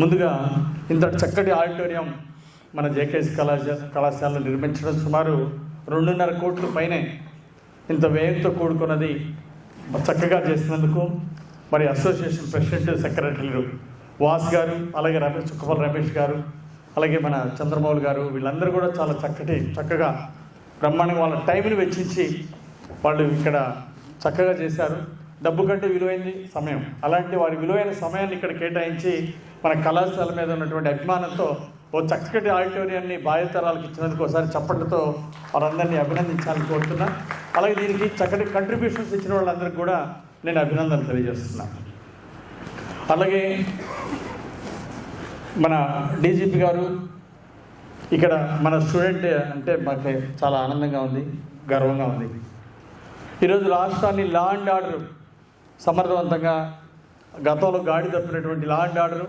ముందుగా ఇంత చక్కటి ఆడిటోరియం మన జేకేఎస్ కళాశాల కళాశాలలో నిర్మించడం సుమారు రెండున్నర కోట్ల పైనే ఇంత వ్యయంతో కూడుకున్నది చక్కగా చేసినందుకు మరి అసోసియేషన్ ప్రెసిడెంట్ సెక్రటరీలు వాస్ గారు అలాగే రమేష్ చుక్కపల్లి రమేష్ గారు అలాగే మన చంద్రమౌళి గారు వీళ్ళందరూ కూడా చాలా చక్కటి చక్కగా బ్రహ్మాండంగా వాళ్ళ టైంని వెచ్చించి వాళ్ళు ఇక్కడ చక్కగా చేశారు. డబ్బు కంటే విలువైంది సమయం. అలాంటి వారి విలువైన సమయాన్ని ఇక్కడ కేటాయించి మన కళాశాల మీద ఉన్నటువంటి అభిమానంతో ఓ చక్కటి ఆడిటోరియాన్ని బాధ్యతరాలకు ఇచ్చినందుకు ఒకసారి చప్పట్లతో వారందరినీ అభినందించాలని కోరుతున్నా. అలాగే దీనికి చక్కటి కంట్రిబ్యూషన్స్ ఇచ్చిన వాళ్ళందరికీ కూడా నేను అభినందనలు తెలియజేస్తున్నాను అలాగే మన డీజీపీ గారు ఇక్కడ మన స్టూడెంట్ అంటే మాకు చాలా ఆనందంగా ఉంది గర్వంగా ఉంది. ఈరోజు రాష్ట్రాన్ని లా అండ్ ఆర్డర్ సమర్థవంతంగా గతంలో గాడి తప్పినటువంటి లా అండ్ ఆర్డర్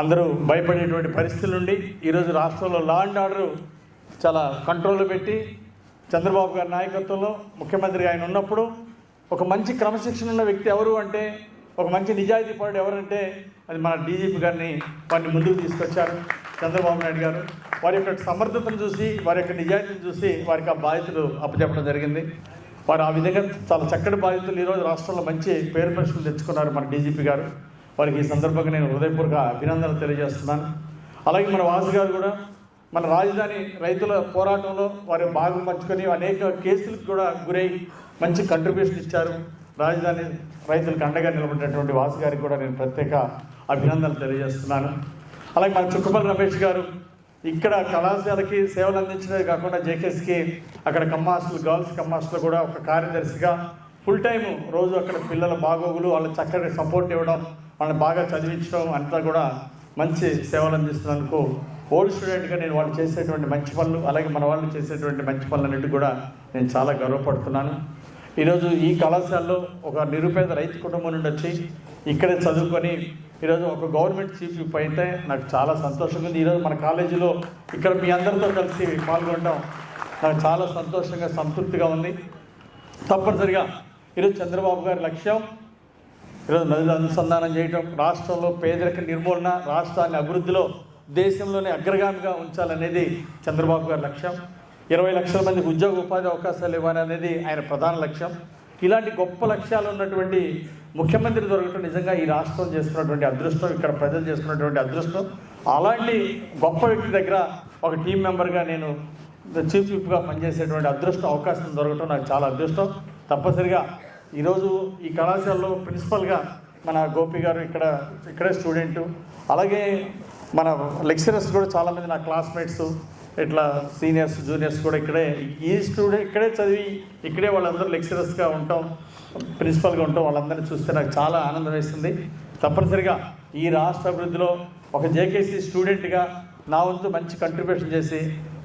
అందరూ భయపడేటువంటి పరిస్థితుల నుండి ఈరోజు రాష్ట్రంలో లా అండ్ ఆర్డర్ చాలా కంట్రోల్లో పెట్టి చంద్రబాబు గారి నాయకత్వంలో ముఖ్యమంత్రిగా ఆయన ఉన్నప్పుడు ఒక మంచి క్రమశిక్షణ ఉన్న వ్యక్తి ఎవరు అంటే ఒక మంచి నిజాయితీ పరుడు ఎవరంటే అది మన డీజీపీ గారిని వారిని ముందుకు తీసుకొచ్చారు చంద్రబాబు నాయుడు గారు. వారి యొక్క సమర్థతను చూసి వారి యొక్క నిజాయితీని చూసి వారికి ఆ బాధ్యతలు అప్పచెప్పడం జరిగింది. వారు ఆ విధంగా చాలా చక్కటి బాధ్యతలు ఈరోజు రాష్ట్రంలో మంచి పేరు ప్రశ్నలు తెచ్చుకున్నారు మన డీజీపీ గారు. వారికి ఈ సందర్భంగా నేను హృదయపూర్వక అభినందనలు తెలియజేస్తున్నాను. అలాగే మన వాసు గారు కూడా మన రాజధాని రైతుల పోరాటంలో వారి భాగం పంచుకొని అనేక కేసులకు కూడా గురై మంచి కంట్రిబ్యూషన్ ఇచ్చారు. రాజధాని రైతులకు అండగా నిలబడినటువంటి వాసు గారికి కూడా నేను ప్రత్యేక అభినందనలు తెలియజేస్తున్నాను. అలాగే మన చుక్కపల్లి రమేష్ గారు ఇక్కడ కళాశాలకి సేవలు అందించడమే కాకుండా జేకేఎస్కి అక్కడ కమ్మాస్టులు గర్ల్స్ కమ్మాస్టులు కూడా ఒక కార్యదర్శిగా ఫుల్ టైం రోజు అక్కడ పిల్లల బాగోగులు వాళ్ళ చక్కటి సపోర్ట్ ఇవ్వడం వాళ్ళని బాగా చదివించడం అంతా కూడా మంచి సేవలు అందిస్తున్నందుకు ఓల్డ్ స్టూడెంట్గా నేను వాళ్ళు చేసేటువంటి మంచి పనులు అలాగే మన వాళ్ళు చేసేటువంటి మంచి పనులన్నిటి కూడా నేను చాలా గర్వపడుతున్నాను. ఈరోజు ఈ కళాశాలలో ఒక నిరుపేద రైతు కుటుంబం నుండి వచ్చి ఇక్కడే చదువుకొని ఈరోజు ఒక గవర్నమెంట్ చీఫ్ అయితే నాకు చాలా సంతోషంగా ఉంది. ఈరోజు మన కాలేజీలో ఇక్కడ మీ అందరితో కలిసి పాల్గొనడం నాకు చాలా సంతోషంగా సంతృప్తిగా ఉంది. తప్పనిసరిగా ఈరోజు చంద్రబాబు గారి లక్ష్యం ఈరోజు నదులు అనుసంధానం చేయటం రాష్ట్రంలో పేదరిక నిర్మూలన రాష్ట్రాన్ని అభివృద్ధిలో దేశంలోనే అగ్రగామిగా ఉంచాలనేది చంద్రబాబు గారి లక్ష్యం. ఇరవై లక్షల మందికి ఉద్యోగ ఉపాధి అవకాశాలు ఇవ్వాలనేది ఆయన ప్రధాన లక్ష్యం. ఇలాంటి గొప్ప లక్ష్యాలు ఉన్నటువంటి ముఖ్యమంత్రి దొరకటం నిజంగా ఈ రాష్ట్రం చేస్తున్నటువంటి అదృష్టం ఇక్కడ ప్రజలు చేస్తున్నటువంటి అదృష్టం. అలాంటి గొప్ప వ్యక్తి దగ్గర ఒక టీం మెంబర్గా నేను చీఫ్ విప్గా పనిచేసేటువంటి అదృష్టం అవకాశం దొరకటం నాకు చాలా అదృష్టం. తప్పనిసరిగా ఈరోజు ఈ కళాశాలలో ప్రిన్సిపల్గా మన గోపి గారు ఇక్కడ ఇక్కడే స్టూడెంటు. అలాగే మన లెక్చరర్స్ కూడా చాలామంది నా క్లాస్మేట్స్ ఇట్లా సీనియర్స్ జూనియర్స్ కూడా ఇక్కడే. ఈ స్టూడెంట్ ఇక్కడే చదివి ఇక్కడే వాళ్ళందరూ లెక్చరర్స్గా ఉంటాం ప్రిన్సిపల్గా ఉంటాం వాళ్ళందరినీ చూస్తే నాకు చాలా ఆనందం వేస్తుంది. తప్పనిసరిగా ఈ రాష్ట్ర అభివృద్ధిలో ఒక జేకేసీ స్టూడెంట్గా నా వంతు మంచి కంట్రిబ్యూషన్ చేసి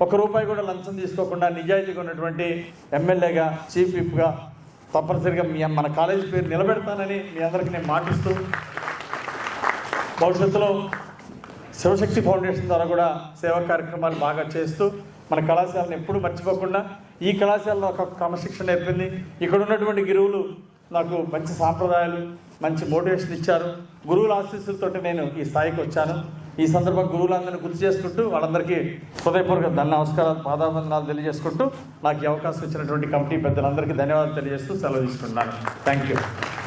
ఒక రూపాయి కూడా లంచం తీసుకోకుండా నిజాయితీగా ఉన్నటువంటి ఎమ్మెల్యేగా చీఫ్ విప్గా తప్పనిసరిగా మీ మన కాలేజీ పేరు నిలబెడతానని మీ అందరికీ నేను మాటిస్తూ భవిష్యత్తులో శివశక్తి ఫౌండేషన్ ద్వారా కూడా సేవా కార్యక్రమాలు బాగా చేస్తూ మన కళాశాలను ఎప్పుడూ మర్చిపోకుండా ఈ కళాశాలలో ఒక క్రమశిక్షణ నేర్పింది. ఇక్కడ ఉన్నటువంటి గురువులు నాకు మంచి సాంప్రదాయాలు మంచి మోటివేషన్ ఇచ్చారు. గురువుల ఆశీస్సులతో నేను ఈ స్థాయికి వచ్చాను. ఈ సందర్భంగా గురువులందరినీ గుర్తు చేసుకుంటూ వాళ్ళందరికీ హృదయపూర్వక ధన్య నమస్కారాలు పాదాబంధనాలు తెలియజేసుకుంటూ నాకు ఈ అవకాశం ఇచ్చినటువంటి కమిటీ పెద్దలందరికీ ధన్యవాదాలు తెలియజేస్తూ సెలవు తీసుకుంటున్నాను. Thank you